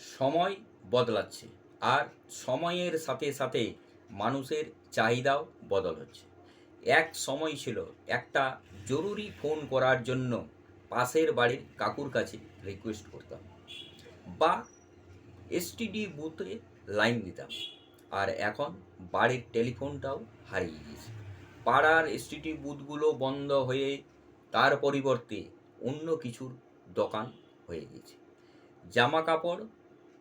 সময় বদলাচ্ছে আর সময়ের সাথে সাথে মানুষের চাহিদাও বদল হচ্ছে। এক সময় ছিল একটা জরুরি ফোন করার জন্য পাশের বাড়ির কাকুর কাছে রিকোয়েস্ট করতাম বা এসটিডি বুথে লাইন দিতাম আর এখন বাড়ির টেলিফোনটাও হারিয়ে গিয়েছে। পাড়ার এসটিডি বুথগুলো বন্ধ হয়ে তার পরিবর্তে অন্য কিছুর দোকান হয়ে গেছে। জামা কাপড়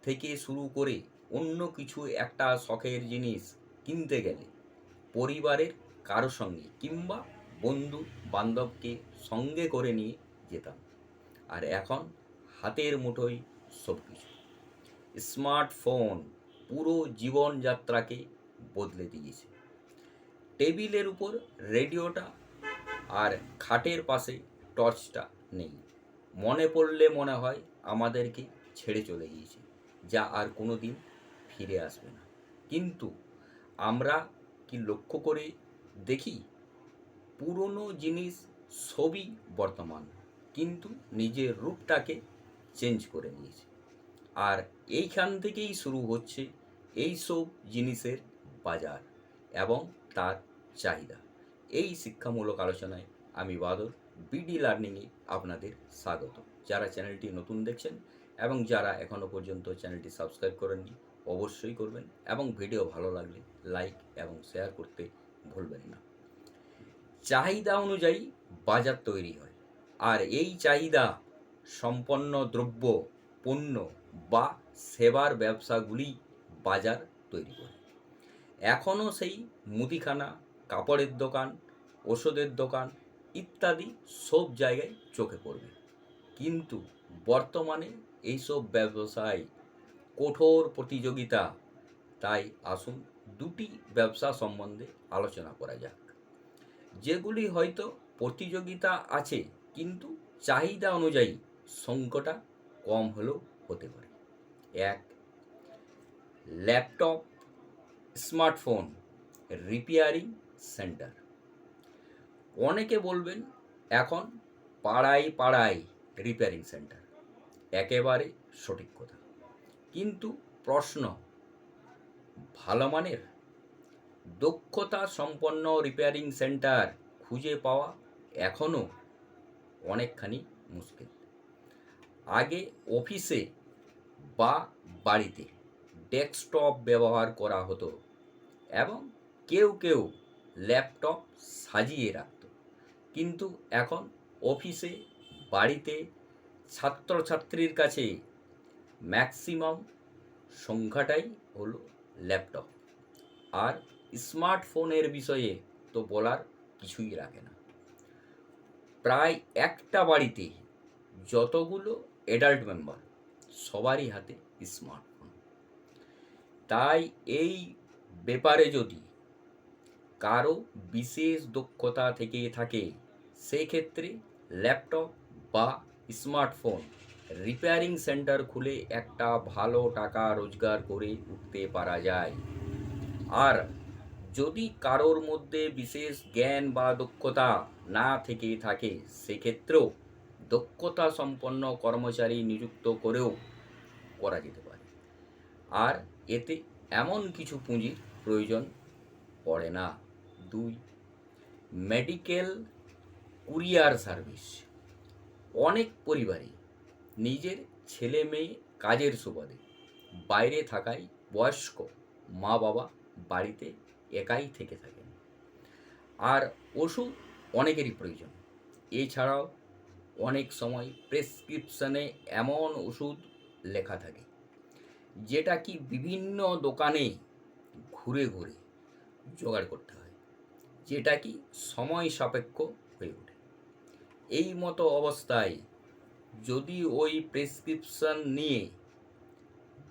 থেকে শুরু করে অন্য কিছু একটা শখের জিনিস কিনতে গেলে পরিবারের কারও সঙ্গে কিংবা বন্ধু বান্ধবকে সঙ্গে করে নিয়ে যেতাম। আর এখন হাতের মুঠোয় সব কিছু স্মার্টফোন পুরো জীবনযাত্রাকে বদলে দিয়েছে। টেবিলের উপর রেডিওটা আর খাটের পাশে টর্চটা নেই। মনে পড়লে মনে হয় আমাদেরকে ছেড়ে চলে গিয়েছে। যা আর কোনো দিন ফিরে আসবে না। কিন্তু আমরা কি লক্ষ্য করে দেখি? পুরনো জিনিস সবই বর্তমান, কিন্তু নিজের রূপটাকে চেঞ্জ করে নিয়েছে। আর এইখান থেকেই শুরু হচ্ছে এই সব জিনিসের বাজার এবং তার চাহিদা। এই শিক্ষামূলক আলোচনায় আমি বাদল বিডি লার্নিংয়ে আপনাদের স্বাগত। যারা চ্যানেলটি নতুন দেখছেন এবং যারা এখনও পর্যন্ত চ্যানেলটি সাবস্ক্রাইব করেননি, অবশ্যই করবেন এবং ভিডিও ভালো লাগলে লাইক এবং শেয়ার করতে ভুলবেন না। চাহিদা অনুযায়ী বাজার তৈরি হয়। আর এই চাহিদা সম্পন্ন দ্রব্য, পণ্য বা সেবার ব্যবসাগুলি বাজার তৈরি করে। এখনও সেই মুদিখানা, কাপড়ের দোকান, ওষুধের দোকান ইত্যাদি সব জায়গায় চোখে পড়বে। কিন্তু বর্তমানে এইসব ব্যবসায় কঠোর প্রতিযোগিতা। তাই আসুন দুটি ব্যবসা সম্বন্ধে আলোচনা করা যাক। যেগুলি হয়তো প্রতিযোগিতা আছে, কিন্তু চাহিদা অনুযায়ী সংখ্যাটা কম হলেও হতে পারে। এক, ল্যাপটপ, স্মার্টফোন, রিপেয়ারিং সেন্টার। অনেকে বলবেন, এখন পাড়ায় পাড়ায় রিপেয়ারিং সেন্টার একেবারে সঠিক কথা। কিন্তু প্রশ্ন, ভালো মানের? দক্ষতা সম্পন্ন রিপেয়ারিং সেন্টার খুঁজে পাওয়া এখনও অনেকখানি মুশকিল। আগে অফিসে বা বাড়িতে ডেস্কটপ ব্যবহার করা হতো এবং কেউ কেউ ল্যাপটপ সাজিয়ে রাখত। কিন্তু এখন অফিসে বাড়িতে ছাত্রছাত্রীর কাছে ম্যাক্সিমাম সংখ্যাটাই হলো ল্যাপটপ। আর স্মার্টফোনের বিষয়ে তো বলার কিছুই রাখে না। প্রায় একটা বাড়িতে যতগুলো অ্যাডাল্ট মেম্বার সবারই হাতে স্মার্টফোন। তাই এই ব্যাপারে যদি কারও বিশেষ দক্ষতা থেকে থাকে, সেক্ষেত্রে ল্যাপটপ বা স্মার্টফোন। রিপেয়ারিং সেন্টার খুলে একটা ভালো টাকা রোজগার করে উঠতে পারা যায়। আর যদি কারোর মধ্যে বিশেষ জ্ঞান বা দক্ষতা না থেকে থাকে, সেক্ষেত্রেও দক্ষতা সম্পন্ন কর্মচারী নিযুক্ত করেও করা যেতে পারে। আর এতে এমন কিছু পুঁজির প্রয়োজন পড়ে না। দুই, মেডিকেল কুরিয়ার সার্ভিস। অনেক পরিবারে নিজের ছেলে মেয়ে কাজের সুবাদে বাইরে থাকায় বয়স্ক মা বাবা বাড়িতে একাই থেকে থাকেন। আর ওষুধ অনেকেরই প্রয়োজন। এছাড়াও অনেক সময় প্রেসক্রিপশনে এমন ওষুধ লেখা থাকে, যেটা কি বিভিন্ন দোকানে ঘুরে ঘুরে জোগাড় করতে হয়, যেটা কি সময় সাপেক্ষ হয়ে ওঠে। এই মতো অবস্থায় যদি ওই প্রেসক্রিপশন নিয়ে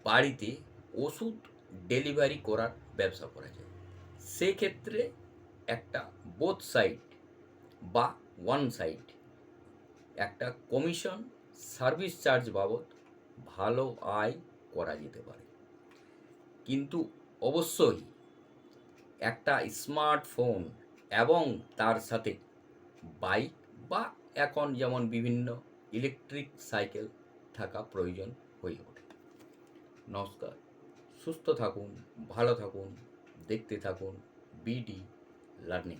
বাড়িতে ওষুধ ডেলিভারি করার ব্যবসা করা যায়। সেক্ষেত্রে একটা বোথ সাইড বা ওয়ান সাইড একটা কমিশন সার্ভিস চার্জ বাবদ ভালো আয় করা যেতে পারে। কিন্তু অবশ্যই একটা স্মার্টফোন এবং তার সাথে বাইক বা এখন যেমন বিভিন্ন ইলেকট্রিক সাইকেল থাকা প্রয়োজন হয়ে ওঠে। নমস্কার। সুস্থ থাকুন, ভালো থাকুন, দেখতে থাকুন বিডি লার্নিং